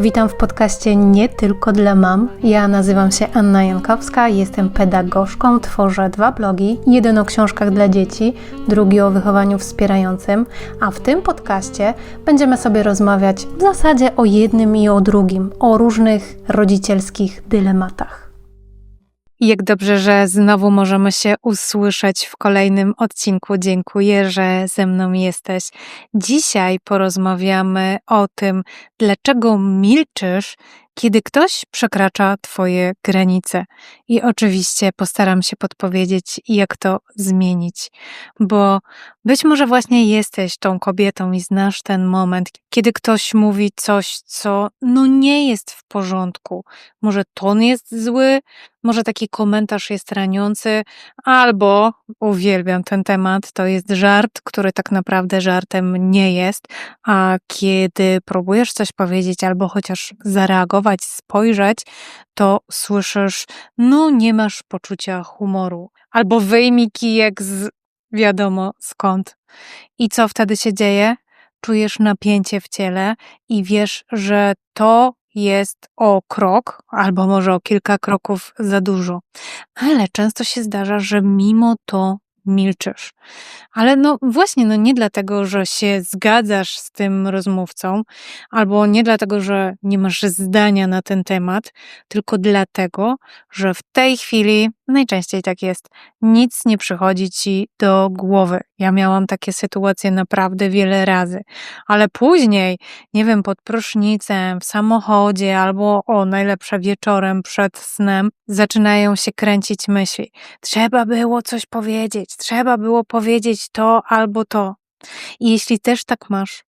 Witam w podcaście Nie tylko dla mam. Ja nazywam się Anna Jankowska, jestem pedagogzką, tworzę dwa blogi. Jeden o książkach dla dzieci, drugi o wychowaniu wspierającym, a w tym podcaście będziemy sobie rozmawiać w zasadzie o jednym i o drugim, o różnych rodzicielskich dylematach. Jak dobrze, że znowu możemy się usłyszeć w kolejnym odcinku. Dziękuję, że ze mną jesteś. Dzisiaj porozmawiamy o tym, dlaczego milczysz, kiedy ktoś przekracza Twoje granice. I oczywiście postaram się podpowiedzieć, jak to zmienić, bo być może właśnie jesteś tą kobietą i znasz ten moment, kiedy ktoś mówi coś, co no nie jest w porządku. Może ton jest zły, może taki komentarz jest raniący, albo uwielbiam ten temat, to jest żart, który tak naprawdę żartem nie jest, a kiedy próbujesz coś powiedzieć albo chociaż zareagować, spojrzeć, to słyszysz, no nie masz poczucia humoru, albo wyjmij kijek z wiadomo skąd. I co wtedy się dzieje? Czujesz napięcie w ciele i wiesz, że to jest o krok, albo może o kilka kroków za dużo. Ale często się zdarza, że mimo to milczysz. Ale no właśnie, no nie dlatego, że się zgadzasz z tym rozmówcą, albo nie dlatego, że nie masz zdania na ten temat, tylko dlatego, że w tej chwili, najczęściej tak jest, nic nie przychodzi ci do głowy. Ja miałam takie sytuacje naprawdę wiele razy, ale później, nie wiem, pod prusznicem, w samochodzie, albo o najlepsze wieczorem przed snem, zaczynają się kręcić myśli. Trzeba było coś powiedzieć, trzeba było powiedzieć to albo to. I jeśli też tak masz,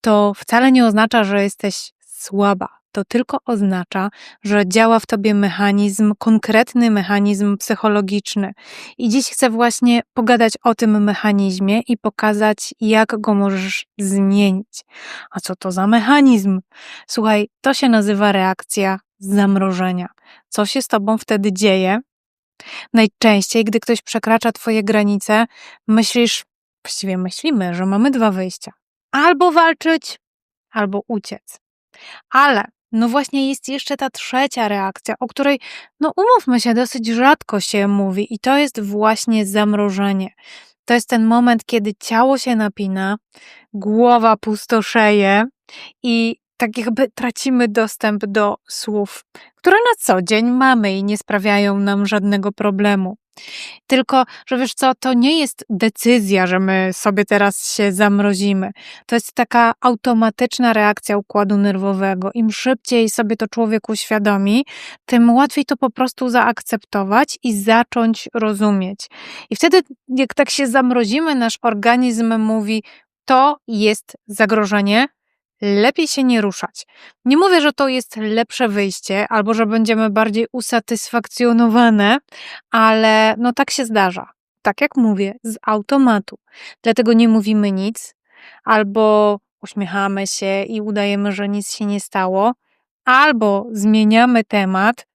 to wcale nie oznacza, że jesteś słaba. To tylko oznacza, że działa w tobie mechanizm, konkretny mechanizm psychologiczny. I dziś chcę właśnie pogadać o tym mechanizmie i pokazać, jak go możesz zmienić. A co to za mechanizm? Słuchaj, to się nazywa reakcja zamrożenia. Co się z tobą wtedy dzieje? Najczęściej, gdy ktoś przekracza Twoje granice, myślisz, właściwie myślimy, że mamy dwa wyjścia: albo walczyć, albo uciec. Ale no właśnie jest jeszcze ta trzecia reakcja, o której, no umówmy się, dosyć rzadko się mówi, i to jest właśnie zamrożenie. To jest ten moment, kiedy ciało się napina, głowa pustoszeje i tak jakby tracimy dostęp do słów, które na co dzień mamy i nie sprawiają nam żadnego problemu. Tylko, że wiesz co, to nie jest decyzja, że my sobie teraz się zamrozimy. To jest taka automatyczna reakcja układu nerwowego. Im szybciej sobie to człowiek uświadomi, tym łatwiej to po prostu zaakceptować i zacząć rozumieć. I wtedy, jak tak się zamrozimy, nasz organizm mówi, to jest zagrożenie, lepiej się nie ruszać. Nie mówię, że to jest lepsze wyjście, albo że będziemy bardziej usatysfakcjonowane, ale no tak się zdarza. Tak jak mówię, z automatu. Dlatego nie mówimy nic, albo uśmiechamy się i udajemy, że nic się nie stało, albo zmieniamy temat.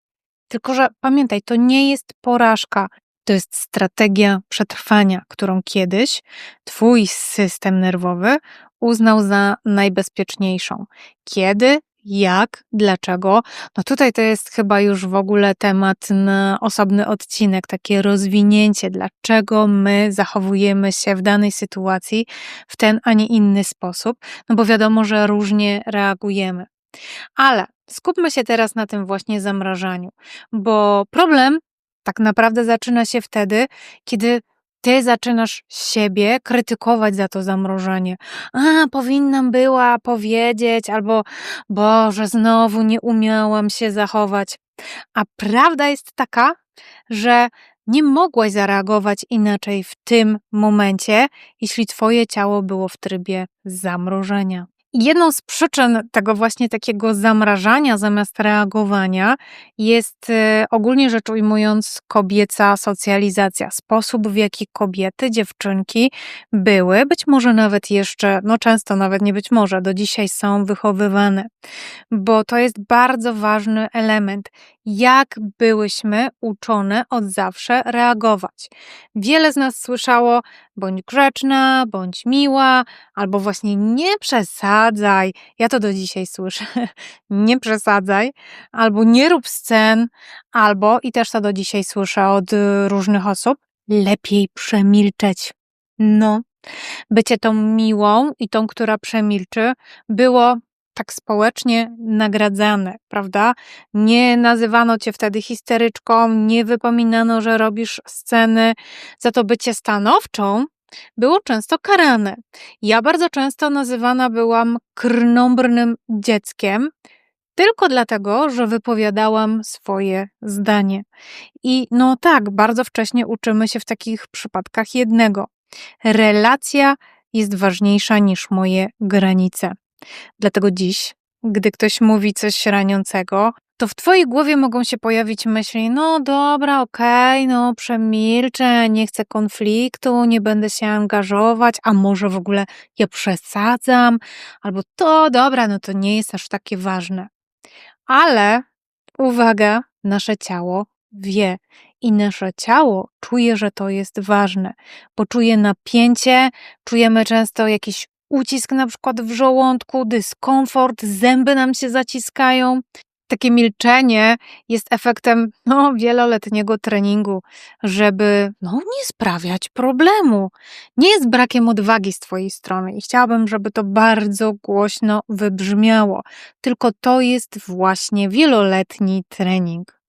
Tylko, że pamiętaj, to nie jest porażka. To jest strategia przetrwania, którą kiedyś Twój system nerwowy uznał za najbezpieczniejszą. Kiedy, jak, dlaczego? No tutaj to jest chyba już w ogóle temat na osobny odcinek, takie rozwinięcie, dlaczego my zachowujemy się w danej sytuacji w ten, a nie inny sposób, no bo wiadomo, że różnie reagujemy. Ale skupmy się teraz na tym właśnie zamrażaniu, bo problem tak naprawdę zaczyna się wtedy, kiedy ty zaczynasz siebie krytykować za to zamrożenie. A, powinnam była powiedzieć, albo Boże, znowu nie umiałam się zachować. A prawda jest taka, że nie mogłaś zareagować inaczej w tym momencie, jeśli twoje ciało było w trybie zamrożenia. Jedną z przyczyn tego właśnie takiego zamrażania zamiast reagowania jest y, ogólnie rzecz ujmując kobieca socjalizacja, sposób w jaki kobiety, dziewczynki były, być może nawet jeszcze, no często nawet nie być może, do dzisiaj są wychowywane, bo to jest bardzo ważny element. Jak byłyśmy uczone od zawsze reagować. Wiele z nas słyszało: bądź grzeczna, bądź miła, albo właśnie nie przesadzaj. Ja to do dzisiaj słyszę: nie przesadzaj, albo nie rób scen, albo i też to do dzisiaj słyszę od różnych osób: lepiej przemilczeć. No, bycie tą miłą i tą, która przemilczy, było tak społecznie nagradzane, prawda? Nie nazywano cię wtedy histeryczką, nie wypominano, że robisz sceny. Za to bycie stanowczą było często karane. Ja bardzo często nazywana byłam krnąbrnym dzieckiem, tylko dlatego, że wypowiadałam swoje zdanie. I no tak, bardzo wcześnie uczymy się w takich przypadkach jednego. Relacja jest ważniejsza niż moje granice. Dlatego dziś, gdy ktoś mówi coś raniącego, to w twojej głowie mogą się pojawić myśli, no dobra, okej, okay, no przemilczę, nie chcę konfliktu, nie będę się angażować, a może w ogóle ja przesadzam, albo to dobra, no to nie jest aż takie ważne. Ale uwaga, nasze ciało wie i nasze ciało czuje, że to jest ważne, bo czuje napięcie, czujemy często jakiś ucisk na przykład w żołądku, dyskomfort, zęby nam się zaciskają. Takie milczenie jest efektem no, wieloletniego treningu, żeby no, nie sprawiać problemu. Nie jest brakiem odwagi z Twojej strony i chciałabym, żeby to bardzo głośno wybrzmiało. Tylko to jest właśnie wieloletni trening.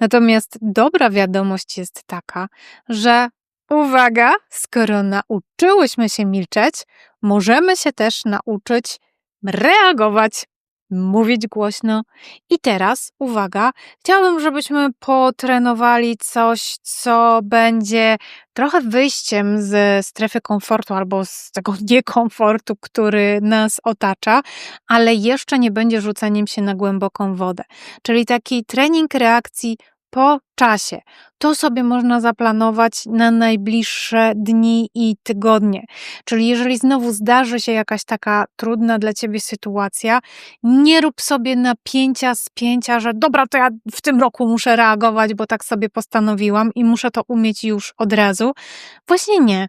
Natomiast dobra wiadomość jest taka, że Uwaga, skoro nauczyłyśmy się milczeć, możemy się też nauczyć reagować, mówić głośno. I teraz, uwaga, chciałabym, żebyśmy potrenowali coś, co będzie trochę wyjściem z strefy komfortu albo z tego niekomfortu, który nas otacza, ale jeszcze nie będzie rzuceniem się na głęboką wodę. Czyli taki trening reakcji po czasie. To sobie można zaplanować na najbliższe dni i tygodnie. Czyli jeżeli znowu zdarzy się jakaś taka trudna dla ciebie sytuacja, nie rób sobie napięcia, spięcia, że dobra, to ja w tym roku muszę reagować, bo tak sobie postanowiłam i muszę to umieć już od razu. Właśnie nie.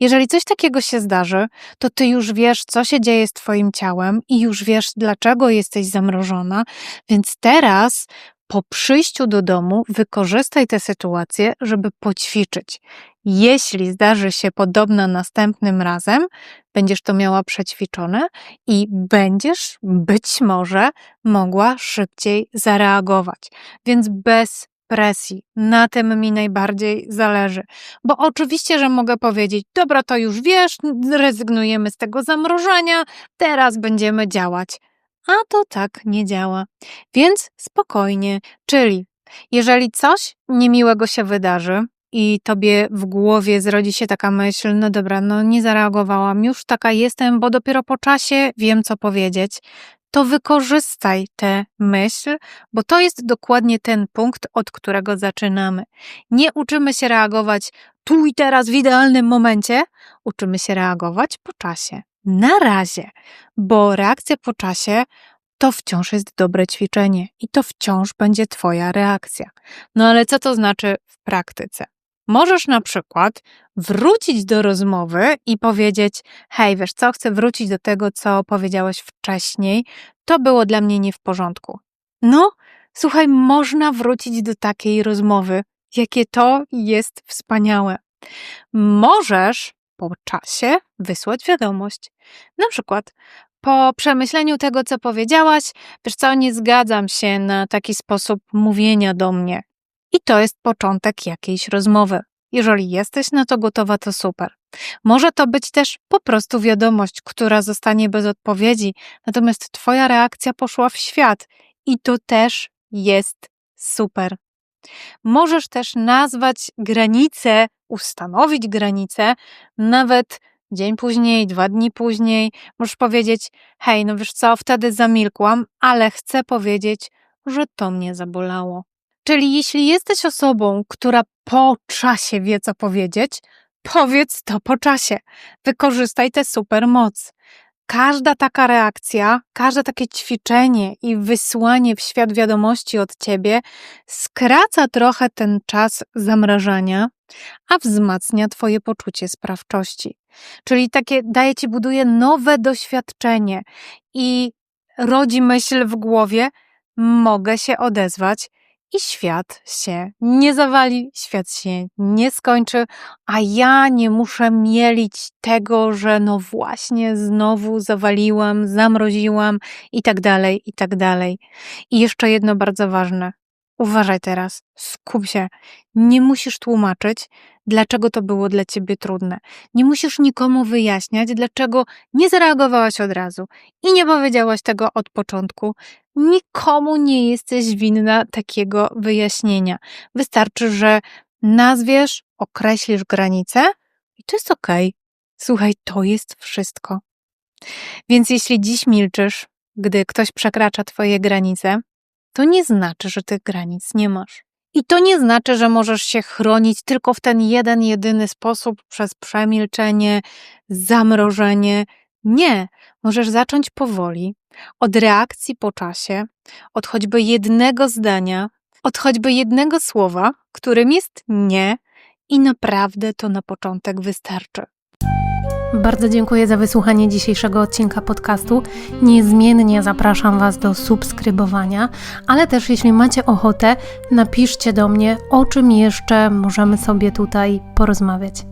Jeżeli coś takiego się zdarzy, to ty już wiesz, co się dzieje z twoim ciałem i już wiesz, dlaczego jesteś zamrożona, więc teraz po przyjściu do domu wykorzystaj tę sytuację, żeby poćwiczyć. Jeśli zdarzy się podobna następnym razem, będziesz to miała przećwiczone i będziesz być może mogła szybciej zareagować. Więc bez presji. Na tym mi najbardziej zależy. Bo oczywiście, że mogę powiedzieć, dobra, to już wiesz, rezygnujemy z tego zamrożenia, teraz będziemy działać a to tak nie działa. Więc spokojnie, czyli jeżeli coś niemiłego się wydarzy i tobie w głowie zrodzi się taka myśl, no dobra, no nie zareagowałam, już taka jestem, bo dopiero po czasie wiem, co powiedzieć, to wykorzystaj tę myśl, bo to jest dokładnie ten punkt, od którego zaczynamy. Nie uczymy się reagować tu i teraz w idealnym momencie, uczymy się reagować po czasie na razie, bo reakcja po czasie to wciąż jest dobre ćwiczenie i to wciąż będzie Twoja reakcja. No ale co to znaczy w praktyce? Możesz na przykład wrócić do rozmowy i powiedzieć: Hej, wiesz co, chcę wrócić do tego, co powiedziałeś wcześniej. To było dla mnie nie w porządku. No, słuchaj, można wrócić do takiej rozmowy. Jakie to jest wspaniałe. Możesz po czasie wysłać wiadomość. Na przykład po przemyśleniu tego, co powiedziałaś, wiesz co, nie zgadzam się na taki sposób mówienia do mnie. I to jest początek jakiejś rozmowy. Jeżeli jesteś na to gotowa, to super. Może to być też po prostu wiadomość, która zostanie bez odpowiedzi, natomiast Twoja reakcja poszła w świat i to też jest super. Możesz też nazwać granice ustanowić granice, nawet dzień później, dwa dni później, możesz powiedzieć: Hej, no wiesz co, wtedy zamilkłam, ale chcę powiedzieć, że to mnie zabolało. Czyli jeśli jesteś osobą, która po czasie wie, co powiedzieć, powiedz to po czasie. Wykorzystaj tę supermoc. Każda taka reakcja, każde takie ćwiczenie i wysłanie w świat wiadomości od ciebie skraca trochę ten czas zamrażania, a wzmacnia twoje poczucie sprawczości. Czyli takie daje ci, buduje nowe doświadczenie i rodzi myśl w głowie, mogę się odezwać i świat się nie zawali, świat się nie skończy, a ja nie muszę mielić tego, że no właśnie znowu zawaliłam, zamroziłam i tak dalej, i tak dalej. I jeszcze jedno bardzo ważne. Uważaj teraz, skup się. Nie musisz tłumaczyć, dlaczego to było dla ciebie trudne. Nie musisz nikomu wyjaśniać, dlaczego nie zareagowałaś od razu i nie powiedziałaś tego od początku. Nikomu nie jesteś winna takiego wyjaśnienia. Wystarczy, że nazwiesz, określisz granice i to jest okej. Słuchaj, to jest wszystko. Więc jeśli dziś milczysz, gdy ktoś przekracza Twoje granice, to nie znaczy, że tych granic nie masz. I to nie znaczy, że możesz się chronić tylko w ten jeden, jedyny sposób przez przemilczenie, zamrożenie. Nie, możesz zacząć powoli, od reakcji po czasie, od choćby jednego zdania, od choćby jednego słowa, którym jest nie, i naprawdę to na początek wystarczy. Bardzo dziękuję za wysłuchanie dzisiejszego odcinka podcastu. Niezmiennie zapraszam Was do subskrybowania, ale też jeśli macie ochotę, napiszcie do mnie, o czym jeszcze możemy sobie tutaj porozmawiać.